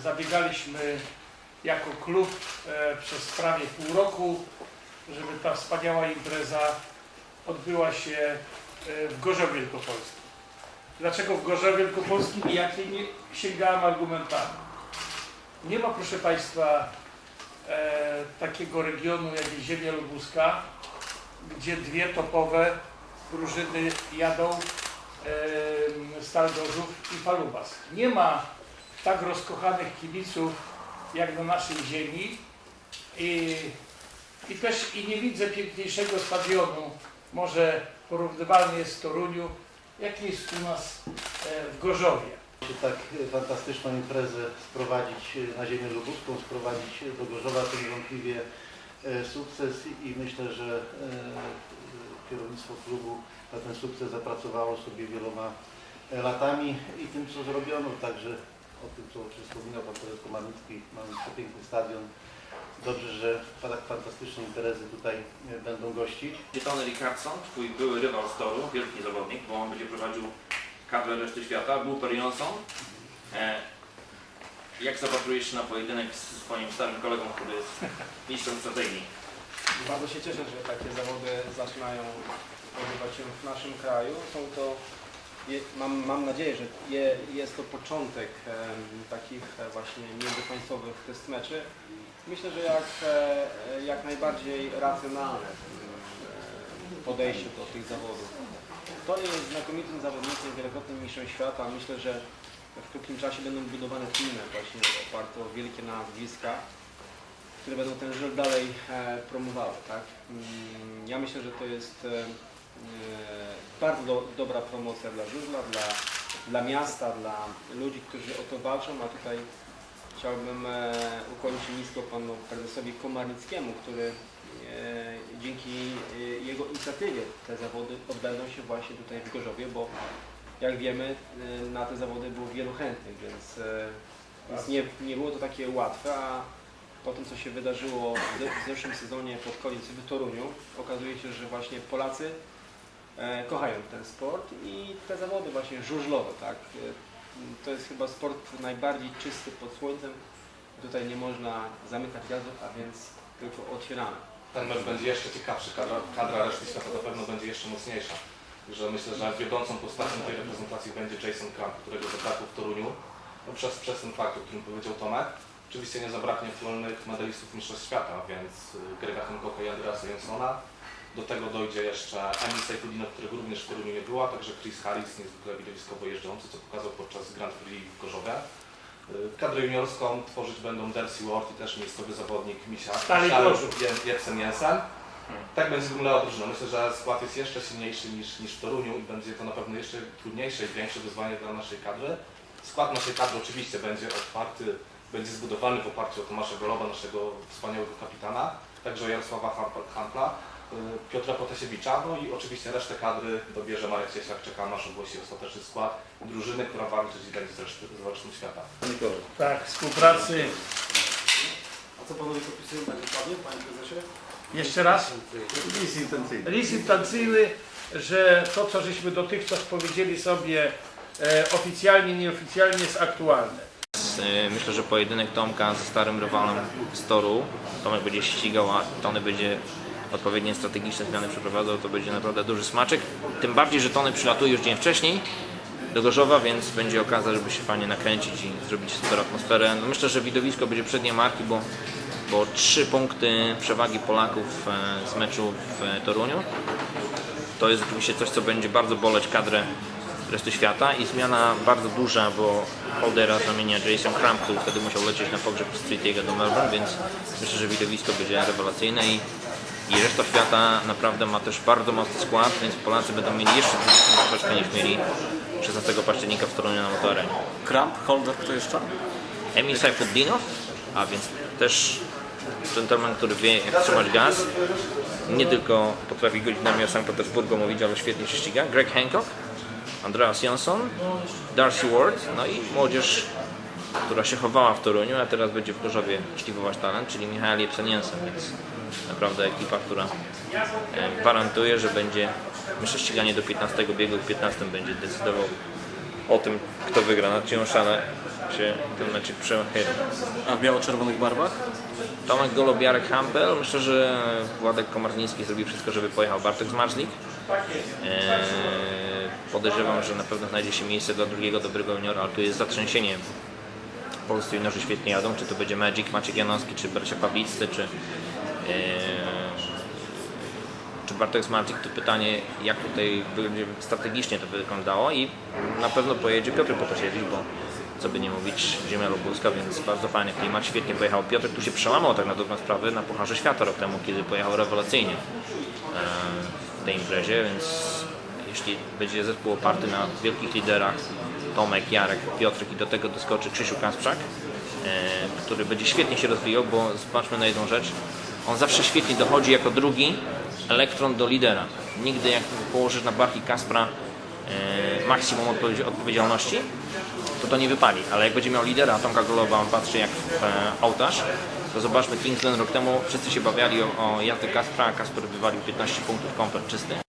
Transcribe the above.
Zabiegaliśmy jako klub e, przez prawie pół roku, żeby ta wspaniała impreza odbyła się e, w Gorzowie Wielkopolskim. Dlaczego w Gorzowie Wielkopolskim i jakimi sięgałem argumentami? Nie ma, proszę Państwa, e, takiego regionu jak ziemia lubuska, gdzie dwie topowe drużyny jadą e, Stal i Falubas. Nie ma tak rozkochanych kibiców jak na naszej ziemi. I, i też i nie widzę piękniejszego stadionu, może porównywalny jest w Toruniu, jaki jest u nas e, w Gorzowie. Tak fantastyczną imprezę sprowadzić e, na ziemię lubuską, sprowadzić do Gorzowa, to niewątpliwie e, sukces i myślę, że kierownictwo klubu na ten sukces zapracowało sobie wieloma latami i tym, co zrobiono, także o tym, co już wspominał Pan Profesor Komarnicki, mamy przepiękny stadion. Dobrze, że tak fantastyczne imprezy tutaj e, będą gościć. Tony Rickardson, twój były rywal z toru, wielki zawodnik, bo on będzie prowadził kadrę reszty świata, był Johnson. E, jak zapatrujesz się na pojedynek z swoim starym kolegą, który jest mistrzem strategii? Bardzo się cieszę, że takie zawody zaczynają odbywać się w naszym kraju. Są to, je, mam, mam nadzieję, że je, jest to początek em, takich e, właśnie międzypaństwowych test meczy. Myślę, że jak, e, jak najbardziej racjonalne e, podejście do tych zawodów. Tony jest znakomitym zawodnikiem, wielokrotnym mistrzem świata. Myślę, że w krótkim czasie będą budowane teamy właśnie oparte o wielkie nazwiska które będą ten żel dalej e, promowały. Tak? Mm, Ja myślę, że to jest e, e, bardzo do, dobra promocja dla żużla, dla, dla miasta, dla ludzi, którzy o to walczą, a tutaj chciałbym e, ukłonić nisko panu prezesowi Komarnickiemu, który e, dzięki e, jego inicjatywie te zawody odbędą się właśnie tutaj w Gorzowie, bo jak wiemy e, na te zawody było wielu chętnych, więc, e, więc nie, nie było to takie łatwe, a po tym, co się wydarzyło w w zeszłym sezonie pod koniec w Toruniu, okazuje się, że właśnie Polacy e, kochają ten sport i te zawody właśnie żużlowe, tak? E, to jest chyba sport najbardziej czysty pod słońcem. Tutaj nie można zamykać gazów, a więc tylko otwieramy. Ten mecz będzie jeszcze ciekawszy, kadra, kadra reszty świata na pewno będzie jeszcze mocniejsza. Że myślę, że wiodącą postacią tej reprezentacji będzie Jason Crump, którego zabrakło w Toruniu. No przez, przez ten fakt, o którym powiedział Tomek. Oczywiście nie zabraknie aktualnych medalistów Mistrzostw Świata, więc y, Grega Hancocka i Andreasa Jensona. Do tego dojdzie jeszcze Emil Seyfudinow, którego również w Toruniu nie było, a także Chris Harris, niezwykle widowiskowo jeżdżący, co pokazał podczas Grand Prix w Gorzowie. Y, Kadrę juniorską tworzyć będą Dercy Ward i też miejscowy zawodnik Misia. Jen- Jensen. Tak będzie wyglądała drużyna. Myślę, że skład jest jeszcze silniejszy niż, niż w Toruniu i będzie to na pewno jeszcze trudniejsze i większe wyzwanie dla naszej kadry. Skład naszej kadry oczywiście będzie otwarty, będzie zbudowany w oparciu o Tomasza Goloba, naszego wspaniałego kapitana, także Jarosława Hamp- Hampla, Piotra Potasiewicza, no i oczywiście resztę kadry dobierze Marek Cieślak, czeka nasz ogłosi ostateczny skład drużyny, która walczyć i będzie z reszty- z resztą świata. Tak, współpracy. A co panowie podpisują tak dokładnie, panie prezesie? Jeszcze raz? List intencyjny. List intencyjny, że to, co żeśmy dotychczas powiedzieli sobie e, oficjalnie, nieoficjalnie jest aktualne. E, Myślę, że pojedynek Tomka ze starym rywalem z toru, Tomek będzie ścigał, a Tony będzie odpowiednie strategiczne zmiany przeprowadzał, to będzie naprawdę duży smaczek. Tym bardziej, że Tony przylatuje już dzień wcześniej do Gorzowa, więc będzie okazja, żeby się fajnie nakręcić i zrobić super atmosferę. No myślę, że widowisko będzie przednie marki, bo, bo trzy punkty przewagi Polaków e, z meczu w e, Toruniu. To jest oczywiście coś, co będzie bardzo boleć kadrę reszty świata i zmiana bardzo duża, bo Holdera zamienia Jason Crump, który wtedy musiał lecieć na pogrzeb Streetiego do Melbourne, więc myślę, że widowisko będzie rewelacyjne i, i reszta świata naprawdę ma też bardzo mocny skład, więc Polacy będą mieli jeszcze większą troszeczkę niż mieli 16 października w Toruniu na motorze. Kramp, Holder, kto jeszcze? Emil Sajfuddinow, a więc też gentleman, który wie jak trzymać gaz. Nie tylko potrafi godzinami o Sankt Petersburgu mówić, ale świetnie się ściga. Greg Hancock, Andreas Jansson, Darcy Ward, no i młodzież, która się chowała w Toruniu, a teraz będzie w Gorzowie szlifować talent, czyli Michał Jepsen Jensen, więc naprawdę ekipa, która e, gwarantuje, że będzie myślę ściganie do 15 biegu, w 15 będzie decydował o tym, kto wygra. Nad Ciąszane się ten meczek przechyli. A w biało-czerwonych barwach? Tomek Golobiarek Hampel. Myślę, że Władek Komarniński zrobi wszystko, żeby pojechał Bartek Zmarzlik. Eee, podejrzewam, że na pewno znajdzie się miejsce dla drugiego dobrego juniora, ale tu jest zatrzęsienie. Polscy juniorzy świetnie jadą, czy to będzie Magic, Maciek Janowski, czy bracia Pawliccy, czy, eee, czy Bartek Zmarzlik. To pytanie, jak tutaj będzie strategicznie to wyglądało i na pewno pojedzie Piotr Potasiewicz, bo co by nie mówić, ziemia lubuska, więc bardzo fajny klimat, świetnie pojechał Piotr, tu się przełamał tak na dobrą sprawę na Pucharze Świata rok temu, kiedy pojechał rewelacyjnie e, w tej imprezie, więc jeśli będzie zespół oparty na wielkich liderach, Tomek, Jarek, Piotrek i do tego doskoczy Krzysiu Kasprzak, e, który będzie świetnie się rozwijał, bo zobaczmy na jedną rzecz, on zawsze świetnie dochodzi jako drugi elektron do lidera. Nigdy jak położysz na barki Kaspra e, maksimum odpowiedzi- odpowiedzialności, to to nie wypali, ale jak będzie miał lidera, Tomka Golowa on patrzy jak w e, ołtarz, to zobaczmy, Kingsland rok temu wszyscy się bawiali o, o jazdę Kaspra, a Kasper wywalił 15 punktów komplet czysty.